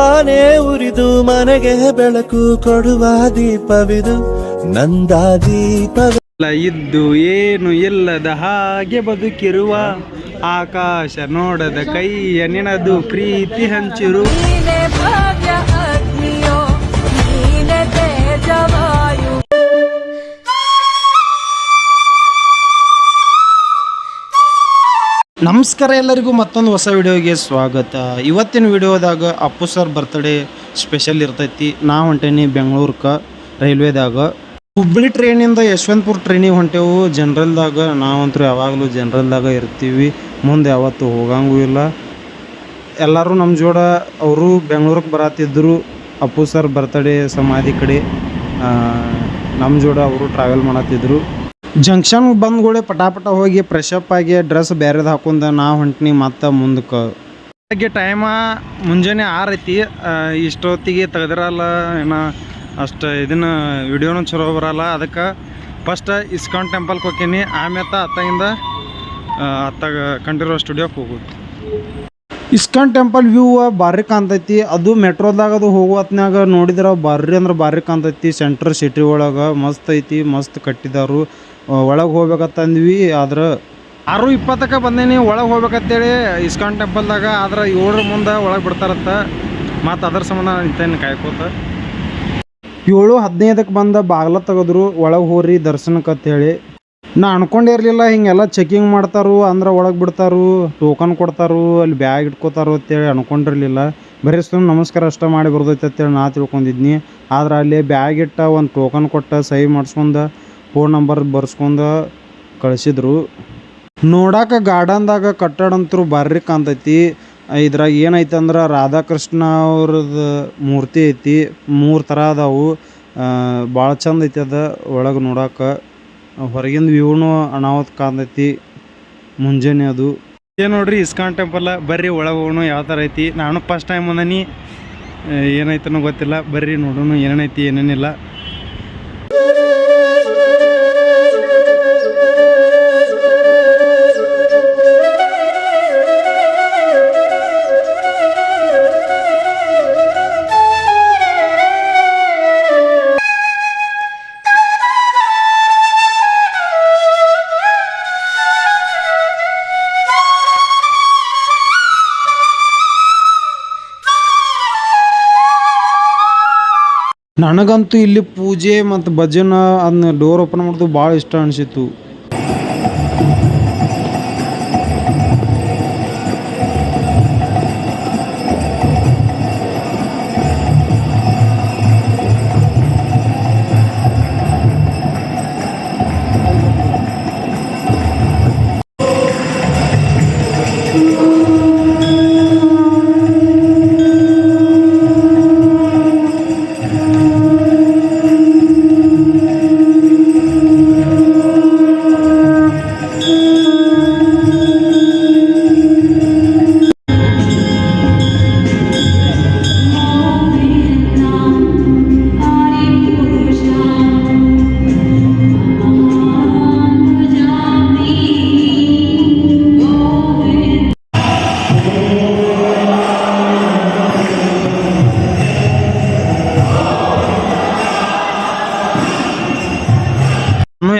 ಆನೆ ಉರಿದು ಮನೆಗೆ ಬೆಳಕು ಕೊಡುವ ದೀಪವಿದು ನಂದ ದೀಪವ ಇದ್ದು ಏನು ಇಲ್ಲದ ಹಾಗೆ ಬದುಕಿರುವ ಆಕಾಶ ನೋಡದ ಕೈಯ ನಿನದು ಪ್ರೀತಿ ಹಂಚಿರು. ನೀನೆ ಭಾಗ್ಯ ಅಗ್ನಿಯೋ ನೀನೆ ತೇಜವಾಯು ನಮಸ್ಕಾರ ಎಲ್ಲರಿಗೂ ಮತ್ತೊಂದು ಹೊಸ ವಿಡಿಯೋಗೆ ಸ್ವಾಗತ. ಇವತ್ತಿನ ವಿಡಿಯೋದಾಗ ಅಪ್ಪು ಸರ್ ಬರ್ತ್ಡೇ ಸ್ಪೆಷಲ್ ಇರ್ತೈತಿ. ನಾ ಹೊಂಟೇನಿ ಬೆಂಗಳೂರ್ಕ ರೈಲ್ವೆದಾಗ. ಹುಬ್ಬಳ್ಳಿ ಟ್ರೈನಿಂದ ಯಶವಂತಪುರ ಟ್ರೈನಿಗೆ ಹೊಂಟೇವು. ಜನ್ರಲ್ದಾಗ ನಾವಂತೂ ಯಾವಾಗಲೂ ಜನರಲ್ದಾಗ ಇರ್ತೀವಿ. ಮುಂದೆ ಯಾವತ್ತೂ ಹೋಗಂಗೂ ಇಲ್ಲ. ಎಲ್ಲರೂ ನಮ್ಮ ಜೋಡ ಅವರು ಬೆಂಗಳೂರಿಗೆ ಬರತ್ತಿದ್ದರು ಅಪ್ಪು ಸರ್ ಬರ್ತಡೇ ಸಮಾಧಿ ಕಡೆ ನಮ್ಮ ಜೋಡ ಅವರು ಟ್ರಾವೆಲ್ ಮಾಡತ್ತಿದ್ರು ಜಂಕ್ಷನ್ ಬಂದ್ಗೂಡೆ ಪಟಾಪಟ ಹೋಗಿ ಫ್ರೆಶ್ ಅಪ್ ಆಗಿ ಡ್ರೆಸ್ ಬೇರೆದು ಹಾಕೊಂಡು ನಾ ಹೊಂಟ್ನಿ ಮತ್ತೆ ಮುಂದಕ್ಕೆ ಬೆಳಗ್ಗೆ ಟೈಮ ಮುಂಜಾನೆ ಆರೈತಿ ಇಷ್ಟೊತ್ತಿಗೆ ತೆಗೆದಿರಲ್ಲ, ಏನೋ, ಅಷ್ಟು ಇದನ್ನ ವಿಡಿಯೋನು ಚಲೋ ಬರಲ್ಲ, ಅದಕ್ಕೆ ಫಸ್ಟ್ ಇಸ್ಕಾನ್ ಟೆಂಪಲ್ಗೆ ಹೋಗ್ತೀನಿ ಆಮೇಲೆ ಅತ್ತಾಗಿಂದ ಅತ್ತಾಗ ಕಂಠೀರೋ ಸ್ಟುಡಿಯೋಕ್ಕೆ ಹೋಗೋದು. ಇಸ್ಕಾನ್ ಟೆಂಪಲ್ ವ್ಯೂ ಭಾರಿ ಕಾಣ್ತೈತಿ. ಅದು ಮೆಟ್ರೋದಾಗ ಅದು ಹೋಗೋ ಹೊತ್ನ್ಯಾಗ ನೋಡಿದ್ರೆ ಬಾರಿ ಅಂದ್ರೆ ಭಾರಿ ಕಾಣ್ತೈತಿ. ಸೆಂಟ್ರಲ್ ಸಿಟಿ ಒಳಗೆ ಮಸ್ತ್ ಐತಿ, ಮಸ್ತ್ ಕಟ್ಟಿದಾರು. ಒಳಗೆ ಹೋಗ್ಬೇಕಂತಂದ್ವಿ, ಆದ್ರೆ ಆರು ಇಪ್ಪತ್ತಕ್ಕೆ ಬಂದೇನಿ. ಒಳಗೆ ಹೋಗ್ಬೇಕಂತೇಳಿ ಇಸ್ಕಾನ್ ಟೆಂಪಲ್ದಾಗ, ಆದ್ರೆ ಏಳರ ಮುಂದೆ ಒಳಗೆ ಬಿಡ್ತಾರತ್ತ ಮತ್ತು ಅದ್ರ ಸಂಬಂಧ ನಿಂತೇನೆ ಕಾಯ್ಕೋತ. ಏಳು ಹದಿನೈದಕ್ಕೆ ಬಂದ ಬಾಗ್ಲ ತೆಗೆದ್ರು. ಒಳಗೆ ಹೋಗ್ರಿ ದರ್ಶನಕ್ಕೆ ಅಂತೇಳಿ ನಾ ಅನ್ಕೊಂಡಿರ್ಲಿಲ್ಲ ಹಿಂಗೆಲ್ಲ ಚೆಕಿಂಗ್ ಮಾಡ್ತಾರು, ಅಂದ್ರೆ ಒಳಗೆ ಬಿಡ್ತಾರು ಟೋಕನ್ ಕೊಡ್ತಾರು, ಅಲ್ಲಿ ಬ್ಯಾಗ್ ಇಟ್ಕೋತಾರು ಅಂತೇಳಿ ಅನ್ಕೊಂಡಿರಲಿಲ್ಲ. ಬರೀ ಸುಮ್ಮನೆ ನಮಸ್ಕಾರ ಅಷ್ಟೇ ಮಾಡಿ ಬರ್ದೈತೆ ಅಂತೇಳಿ ನಾ ತಿಳ್ಕೊಂಡಿದ್ನಿ. ಆದ್ರೆ ಅಲ್ಲಿ ಬ್ಯಾಗ್ ಇಟ್ಟ ಒಂದು ಟೋಕನ್ ಕೊಟ್ಟ ಸಹಿ ಮಾಡಿಸ್ಕೊಂಡು ಫೋನ್ ನಂಬರ್ ಬರ್ಸ್ಕೊಂಡು ಕಳಿಸಿದ್ರು. ನೋಡಾಕ ಗಾರ್ಡನ್ದಾಗ ಕಟ್ಟಡ ಅಂತೂ ಭಾರಿ ಕಾಣ್ತೈತಿ. ಇದ್ರಾಗ ಏನೈತೆ ಅಂದ್ರೆ ರಾಧಾಕೃಷ್ಣ ಅವ್ರದ್ದು ಮೂರ್ತಿ ಐತಿ. ಮೂರು ಥರ ಅದಾವು. ಭಾಳ ಚಂದ ಐತಿ ಅದ ಒಳಗೆ ನೋಡಾಕ. ಹೊರಗಿಂದ ವ್ಯೂನು ಅನಾಹುತ ಕಾಣ್ತೈತಿ. ಮುಂಜಾನೆ ಅದು. ಏನು ನೋಡ್ರಿ, ಇಸ್ಕಾನ್ ಟೆಂಪಲ್ ಬರ್ರಿ, ಒಳಗೆ ಹೋಗೋಣ, ಯಾವ ಥರ ಐತಿ? ನಾನು ಫಸ್ಟ್ ಟೈಮ್ ಬಂದನಿ. ಏನೈತನೋ ಗೊತ್ತಿಲ್ಲ. ಬರ್ರಿ ನೋಡೋಣ, ಏನೇನೈತಿ, ಏನೇನಿಲ್ಲ. ನನಗಂತೂ ಇಲ್ಲಿ ಪೂಜೆ ಮತ್ತು ಭಜನೆ ಅದನ್ನ ಡೋರ್ ಓಪನ್ ಮಾಡೋದು ಭಾಳ ಇಷ್ಟ ಅನಿಸಿತ್ತು.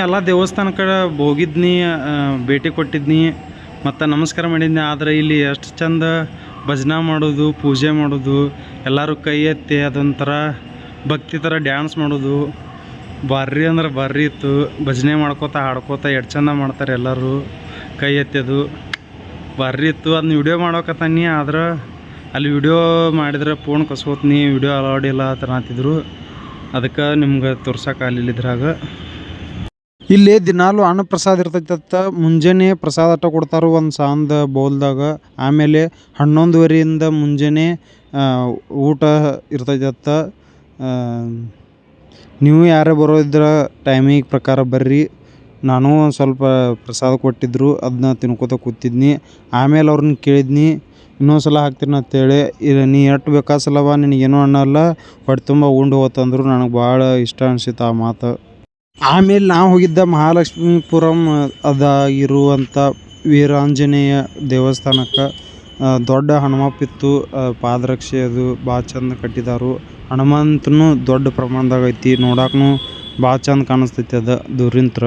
ಎಲ್ಲ ದೇವಸ್ಥಾನ ಕಡೆ ಹೋಗಿದ್ನಿ ಭೇಟಿ ಕೊಟ್ಟಿದ್ನಿ, ಮತ್ತು ನಮಸ್ಕಾರ ಮಾಡಿದ್ನಿ. ಆದರೆ ಇಲ್ಲಿ ಎಷ್ಟು ಚಂದ ಭಜನೆ ಮಾಡೋದು, ಪೂಜೆ ಮಾಡೋದು, ಎಲ್ಲರೂ ಕೈ ಎತ್ತಿ ಅದೊಂಥರ ಭಕ್ತಿ ಥರ ಡ್ಯಾನ್ಸ್ ಮಾಡೋದು, ಬರ್ರಿ ಅಂದ್ರೆ ಭಾರಿ ಇತ್ತು. ಭಜನೆ ಮಾಡ್ಕೋತ, ಹಾಡ್ಕೋತ ಎಷ್ಟು ಚಂದ ಮಾಡ್ತಾರೆ ಎಲ್ಲರೂ ಕೈ ಎತ್ತೋದು ಭಾರಿ ಇತ್ತು. ಅದನ್ನ ವಿಡಿಯೋ ಮಾಡೋಕತ್ತಾನಿ ಆದ್ರೆ ಅಲ್ಲಿ ವಿಡಿಯೋ ಮಾಡಿದ್ರೆ ಫೋನ್ ಕಸ್ಕೋತೀನಿ. ವಿಡಿಯೋ ಅಲೌಡ್ ಇಲ್ಲ ಥರ ಅಂತಿದ್ರು ಅದಕ್ಕೆ ನಿಮ್ಗೆ ತೋರ್ಸೋಕ್ಕಾಗಲಿಲ್ಲ ಇದ್ರಾಗ. ಇಲ್ಲಿ ದಿನಾಲು ಅನ್ನ ಪ್ರಸಾದ ಇರ್ತೈತತ್ತ ಮುಂಜಾನೆ ಪ್ರಸಾದ ಅಟ್ಟ ಕೊಡ್ತಾರು ಒಂದು ಸಾಂದ ಬೌಲ್ದಾಗ. ಆಮೇಲೆ ಹನ್ನೊಂದುವರೆಯಿಂದ ಮುಂಜಾನೆ ಊಟ ಇರ್ತೈತತ್ತ ನೀವು ಯಾರೇ ಬರೋದ್ರ ಟೈಮಿಗೆ ಪ್ರಕಾರ ಬರ್ರಿ. ನಾನು ಒಂದು ಸ್ವಲ್ಪ ಪ್ರಸಾದ ಕೊಟ್ಟಿದ್ರು ಅದನ್ನ ತಿನ್ಕೋತ ಕೂತಿದ್ನಿ. ಆಮೇಲೆ ಅವ್ರನ್ನ ಕೇಳಿದ್ನಿ ಇನ್ನೊಂದು ಸಲ ಹಾಕ್ತೀನಿ ಅಂತೇಳಿ. ಇಲ್ಲ, ನೀ ಎಷ್ಟು ಬೇಕಾಸಲವ ನಿನಗೇನು ಅನ್ನಲ್ಲ ಹೊಟ್ಟೆ ತುಂಬ ಉಂಡು ಹೋತಂದ್ರು, ನನಗೆ ಭಾಳ ಇಷ್ಟ ಅನಿಸಿತ್ತು ಆ ಮಾತು. ಆಮೇಲೆ ನಾವು ಹೋಗಿದ್ದ ಮಹಾಲಕ್ಷ್ಮೀಪುರಂ, ಅದ ಇರುವಂಥ ವೀರಾಂಜನೇಯ ದೇವಸ್ಥಾನಕ್ಕೆ ದೊಡ್ಡ ಹನುಮಪ್ಪ ಇತ್ತು ಪಾದರಕ್ಷೆ ಅದು ಭಾಳ ಚಂದ ಕಟ್ಟಿದಾರು. ಹನುಮಂತನು ದೊಡ್ಡ ಪ್ರಮಾಣದಾಗ ಐತಿ, ನೋಡಾಕನು ಭಾಳ ಚಂದ ಕಾಣಿಸ್ತೈತಿ ಅದು ದೂರಿಂತ್ರ.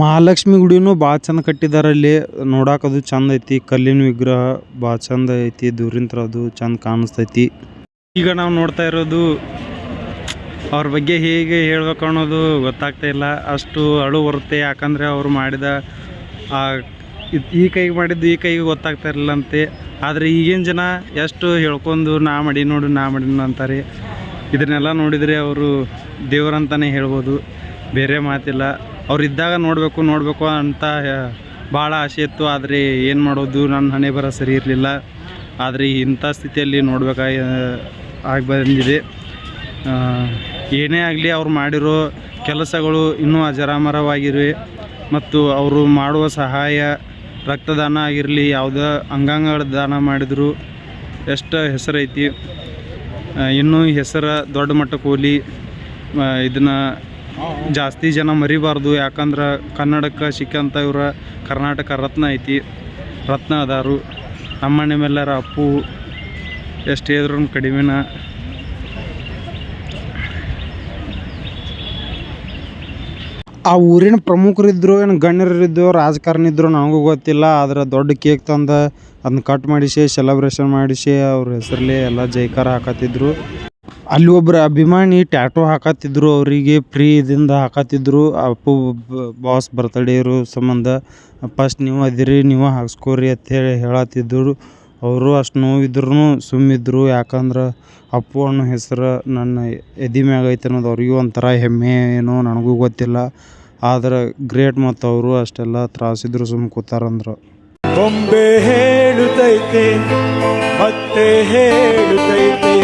ಮಹಾಲಕ್ಷ್ಮಿ ಗುಡಿನೂ ಭಾಳ ಚಂದ ಕಟ್ಟಿದಾರೆ ಅಲ್ಲಿ. ನೋಡಾಕದು ಚಂದ ಐತಿ, ಕಲ್ಲಿನ ವಿಗ್ರಹ ಭಾಳ ಚಂದ ಐತಿ ದೂರಿಂತ್ರ ಅದು ಚಂದ ಕಾಣಿಸ್ತೈತಿ. ಈಗ ನಾವು ನೋಡ್ತಾ ಇರೋದು ಅವ್ರ ಬಗ್ಗೆ ಹೇಗೆ ಹೇಳ್ಬೇಕು ಅನ್ನೋದು ಗೊತ್ತಾಗ್ತಾ ಇಲ್ಲ. ಅಷ್ಟು ಅಳು ಬರುತ್ತೆ, ಯಾಕಂದರೆ ಅವರು ಮಾಡಿದ ಆ ಈ ಕೈಗೆ ಮಾಡಿದ್ದು ಈ ಕೈಗೆ ಗೊತ್ತಾಗ್ತಾ ಇರಲಿಲ್ಲ ಅಂತೆ ಆದರೆ ಈಗಿನ ಜನ ಎಷ್ಟು ಹೇಳ್ಕೊಂಡು ನಾ ಮಾಡಿ ನೋಡು, ನಾ ಮಾಡಿ ಅಂತಾರೆ. ಇದನ್ನೆಲ್ಲ ನೋಡಿದರೆ ಅವರು ದೇವರಂತಲೇ ಹೇಳ್ಬೋದು. ಬೇರೆ ಮಾತಿಲ್ಲ. ಅವ್ರು ಇದ್ದಾಗ ನೋಡಬೇಕು ನೋಡಬೇಕು ಅಂತ ಭಾಳ ಆಸೆ ಇತ್ತು. ಆದರೆ ಏನು ಮಾಡೋದು? ನನ್ನ ಹಣೆ ಬರ ಸರಿ ಇರಲಿಲ್ಲ. ಆದರೆ ಇಂಥ ಸ್ಥಿತಿಯಲ್ಲಿ ನೋಡ್ಬೇಕಾಗಿ ಆಗಿ ಬಂದಿದೆ. ಏನೇ ಆಗಲಿ ಅವ್ರು ಮಾಡಿರೋ ಕೆಲಸಗಳು ಇನ್ನೂ ಅಜರಾಮರವಾಗಿವೆ. ಮತ್ತು ಅವರು ಮಾಡುವ ಸಹಾಯ, ರಕ್ತದಾನ ಆಗಿರಲಿ, ಯಾವುದೇ ಅಂಗಾಂಗಗಳ ದಾನ ಮಾಡಿದ್ರು, ಎಷ್ಟು ಹೆಸರೈತಿ ಇನ್ನೂ ಹೆಸರು ದೊಡ್ಡ ಮಟ್ಟಕ್ಕೆ ಹೋಗಲಿ ಇದನ್ನು ಜಾಸ್ತಿ ಜನ ಮರಿಬಾರ್ದು, ಯಾಕಂದ್ರೆ ಕನ್ನಡಕ್ಕೆ ಸಿಕ್ಕಂಥ ಇವರ ಕರ್ನಾಟಕ ರತ್ನ ಐತಿ, ರತ್ನ ಅದಾರು. ನಮ್ಮನೆ ಮೇಲಾರ ಅಪ್ಪು, ಎಷ್ಟು ಹೇಳಿದ್ರು ಕಡಿಮೆನ? ಆ ಊರಿನ ಪ್ರಮುಖರಿದ್ರು ಏನು ಗಣ್ಯರಿದ್ದು ರಾಜಕಾರಣ ಇದ್ದರು ನನಗೂ ಗೊತ್ತಿಲ್ಲ, ಆದ್ರೆ ದೊಡ್ಡ ಕೇಕ್ ತಂದು ಅದನ್ನ ಕಟ್ ಮಾಡಿಸಿ ಸೆಲೆಬ್ರೇಷನ್ ಮಾಡಿಸಿ, ಅವ್ರ ಹೆಸರಲ್ಲಿ ಎಲ್ಲ ಜೈಕಾರ ಹಾಕತ್ತಿದ್ರು. ಅಲ್ಲಿ ಒಬ್ರು ಅಭಿಮಾನಿ ಟ್ಯಾಟೋ ಹಾಕತ್ತಿದ್ರು, ಅವರಿಗೆ ಫ್ರೀ ಇದಿಂದ ಹಾಕತ್ತಿದ್ರು. ಅಪ್ಪು ಬಾಸ್ ಬರ್ತಡೇ ಇರೋ ಸಂಬಂಧ ಫಸ್ಟ್ ನೀವು ಅದಿರಿ, ನೀವು ಹಾಕ್ಸ್ಕೊರಿ ಅಂತೇಳಿ ಹೇಳತ್ತಿದ್ರು. ಅವರು ಅಷ್ಟು ನೋವಿದ್ರು ಸುಮ್ಮಿದ್ರು. ಯಾಕಂದ್ರೆ ಅಪ್ಪು ಅನ್ನೋ ಹೆಸರು ನನ್ನ ಎದೆ ಮ್ಯಾಗ ಐತೆ ಅನ್ನೋದು ಅವ್ರಿಗೂ ಒಂಥರ ಹೆಮ್ಮೆ ಏನೋ ನನಗೂ ಗೊತ್ತಿಲ್ಲ. ಆದ್ರೆ ಗ್ರೇಟ್ ಮತ್ತು ಅವರು ಅಷ್ಟೆಲ್ಲ ತ್ರಾಸಿದ್ರು ಸುಮ್ಮ ಕೂತಾರಂದ್ರು. ಹೇಳುತ್ತೈತೆ ಮತ್ತೆ ಹೇಳುತ್ತೈತೆ